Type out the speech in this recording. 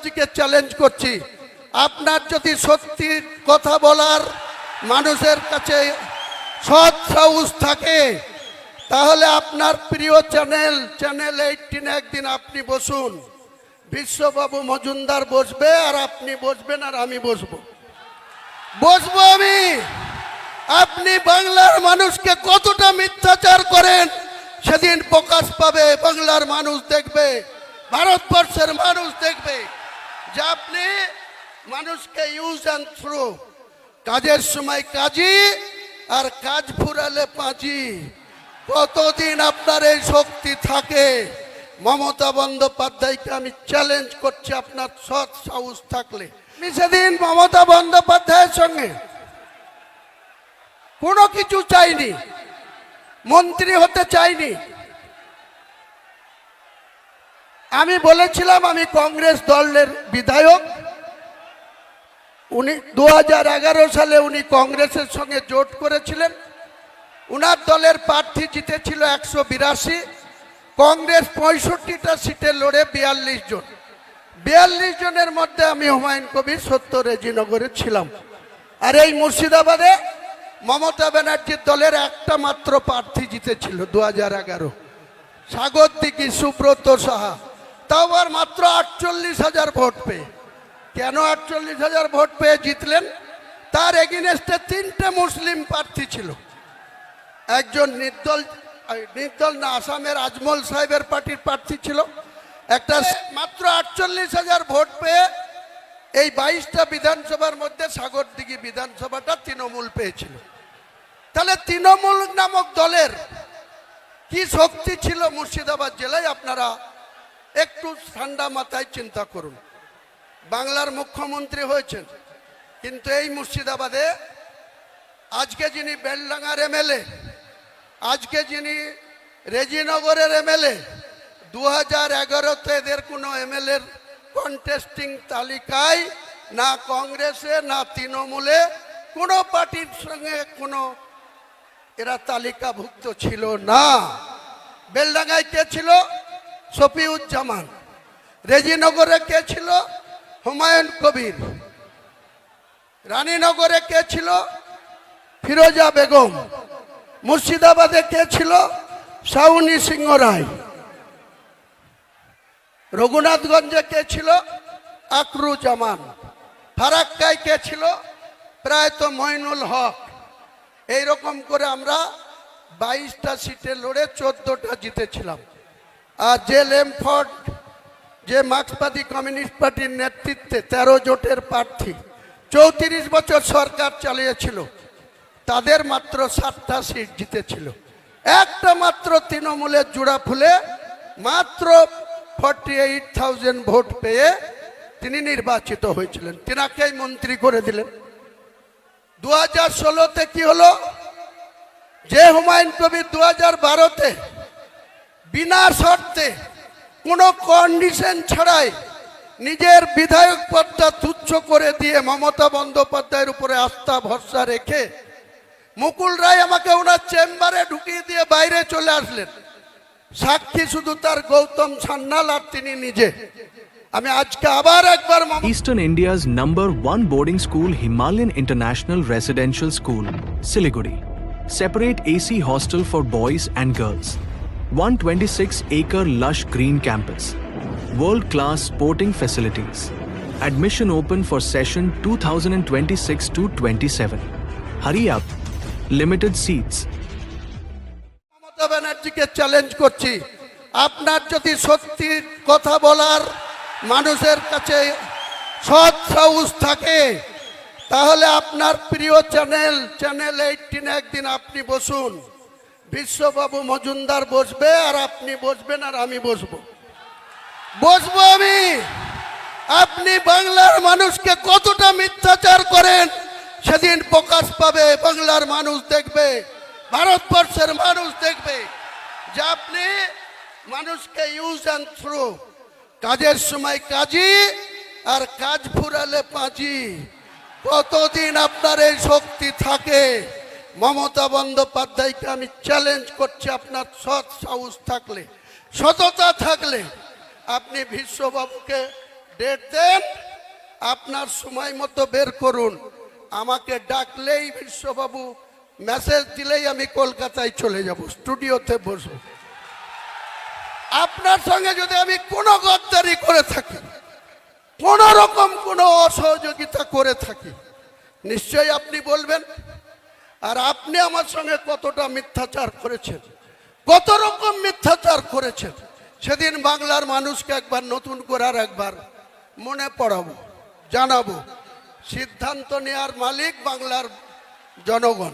ব্যানার্জিকে চ্যালেঞ্জ করছি। আপনার যদি সত্যি কথা বলার মানুষের কাছে সৎ সাহস থাকে, তাহলে আপনার প্রিয় চ্যানেল চ্যানেল এইটিন একদিন আপনি বসুন। বিশ্ববাবু মজুমদার বসবে আর আপনি বসবেন আর আমি বসবো। বসবো আমি। আপনি বাংলার মানুষকে কতটা মিথ্যাচার করেন, সেদিন প্রকাশ পাবে। বাংলার মানুষ দেখবে, ভারতবর্ষের মানুষ দেখবে। যে আপনি মানুষকে ইউজ অ্যান্ড থ্রু কাজের সময় কাজী আর কাজ ফুরালে পাঁচি কতদিন আপনার এই শক্তি থাকে? মমতা বন্দ্যোপাধ্যায়কে আমি চ্যালেঞ্জ করছি আপনার সৎ সাহস থাকলে। সেদিন মমতা বন্দ্যোপাধ্যায়ের সঙ্গে। কোনো কিছু চাইনি। মন্ত্রী হতে চাইনি। আমি বলেছিলাম আমি কংগ্রেস দলের বিধায়ক। উনি দু হাজার এগারো সালে উনি কংগ্রেসের সঙ্গে জোট করেছিলেন। উনার দলের প্রার্থী জিতেছিল একশো বিরাশি। কংগ্রেস পঁয়ষট্টিটা সিটে লড়ে বিয়াল্লিশ জন। বিয়াল্লিশ জনের মধ্যে আমি হুমায়ুন কবির সত্য রেজিনগরে ছিলাম। আর এই মুর্শিদাবাদে মমতা ব্যানার্জির দলের একটা মাত্র প্রার্থী জিতেছিল দু হাজার এগারো। সাগর দিঘি সুব্রত সাহা। তাও আর মাত্র আটচল্লিশ হাজার ভোট পেয়ে। কেন আটচল্লিশ হাজার ভোট পেয়ে জিতলেন? তার এগেনস্টে তিনটে মুসলিম প্রার্থী ছিল। একজন নির্দল নির্দল না, আসামের আজমল সাহেবের পার্টির প্রার্থী ছিল। একটা মাত্র আটচল্লিশ হাজার ভোট পেয়ে এই বাইশটা বিধানসভার মধ্যে সাগরদিঘি বিধানসভাটা তৃণমূল পেয়েছিল। তাহলে তৃণমূল নামক দলের কি শক্তি ছিল মুর্শিদাবাদ জেলায়? আপনারা একটু ঠান্ডা মাথায় চিন্তা করুন। বাংলার মুখ্যমন্ত্রী হয়েছেন, কিন্তু এই মুর্শিদাবাদে আজকে যিনি বেলডাঙ্গার এমএলএ, আজকে যিনি রেজিনগরের এমএলএ দু হাজার এগারোতে এদের কোনো এমএলএর কন্টেস্টিং তালিকায় না কংগ্রেসে, না তৃণমূলে কোনো পার্টির সঙ্গে কোনো এরা তালিকাভুক্ত ছিল না। বেলডাঙ্গায় কে ছিল? শফিউজ্জামান। রেজিনগরে কে ছিল? হুমায়ুন কবির। রানীনগরে কে ছিল? ফিরোজা বেগম। মুর্শিদাবাদে কে ছিল? সাউনি সিংহ রায়। রঘুনাথগঞ্জে কে ছিল? আকরু জামান ফারাক্কায় কে ছিল? প্রায় তো মইনুল হক। এই রকম করে আমরা বাইশটা সিটে লড়ে চোদ্দটা জিতেছিলাম। আর যে লেমফোর্ড, যে মার্ক্সবাদী কমিউনিস্ট পার্টির নেতৃত্বে তেরো জোটের প্রার্থী, চৌত্রিশ বছর সরকার চালিয়েছিল, তাদের মাত্র সাতটা সিট জিতেছিল। একটা মাত্র তৃণমূলের জোড়া ফুলে মাত্র ফর্টি এইট থাউজেন্ড ভোট পেয়ে তিনি নির্বাচিত হয়েছিলেন। তিনাকেই মন্ত্রী করে দিলেন। দু হাজার ষোলোতে কি হলো? যে হুমায়ুন কবির দু হাজার বারোতে বিনা শর্তে কোনো কন্ডিশন ছাড়াই নিজের বিধায়ক পদটা তুচ্ছ করে দিয়ে মমতা বন্দ্যোপাধ্যায়ের উপরে আস্থা ভরসা রেখে মুকুল রায় আমাকে ওনার চেম্বারে ঢুকিয়ে দিয়ে বাইরে চলে আসলেন সাক্ষী শুধু তার গৌতম সান্যাল আর তিনি নিজে আমি আজকে আবার একবার Eastern India's number one boarding school, Himalayan International Residential School, Siliguri. Separate AC hostel for boys and girls. 126 acre lush green campus. World class sporting facilities. Admission open for session 2026 to 27. Hurry up. Limited seats. Challenge করছি আপনার যদি সত্যি কথা বলার মানুষের কাছে সৎ সাহস থাকে তাহলে আপনার প্রিয় চ্যানেল চ্যানেল এইটিন একদিন আপনি বসুন বিশ্ববাবু মজুমদার বসবে আর আপনি বসবেন আর আমি বসবো। বসবো আমি। আপনি বাংলার মানুষকে কতটা মিথ্যাচার করেন, সেদিন প্রকাশ পাবে, বাংলার মানুষ দেখবে, ভারতবর্ষের মানুষ দেখবে যে আপনি মানুষকে ইউজ অ্যান্ড থ্রু কাজের সময় কাজী আর কাজ ফুরালে পাঁচি কতদিন আপনার এই শক্তি থাকে? মমতা বন্দ্যোপাধ্যায়কে আমি চ্যালেঞ্জ করছি আপনার সৎ সাহস থাকলে, সততা থাকলে। আপনি বিশ্ববাবুকে ডেট দেন, আপনার সময় মতো বের করুন। আমাকে ডাকলেই বিশ্ববাবু মেসেজ দিলেই আমি কলকাতায় চলে যাব স্টুডিওতে বসবো। আপনার সঙ্গে যদি আমি কোনো গদ্দারি করে থাকি, কোন রকম কোনো অসহযোগিতা করে থাকি, নিশ্চয়ই আপনি বলবেন আর আপনি আমার সঙ্গে কতটা মিথ্যাচার করেছেন? কত রকম মিথ্যাচার করেছেন? সেদিন বাংলার মানুষকে একবার নতুন করার একবার মনে পড়াবো, জানাব। সিদ্ধান্ত নেওয়ার মালিক বাংলার জনগণ।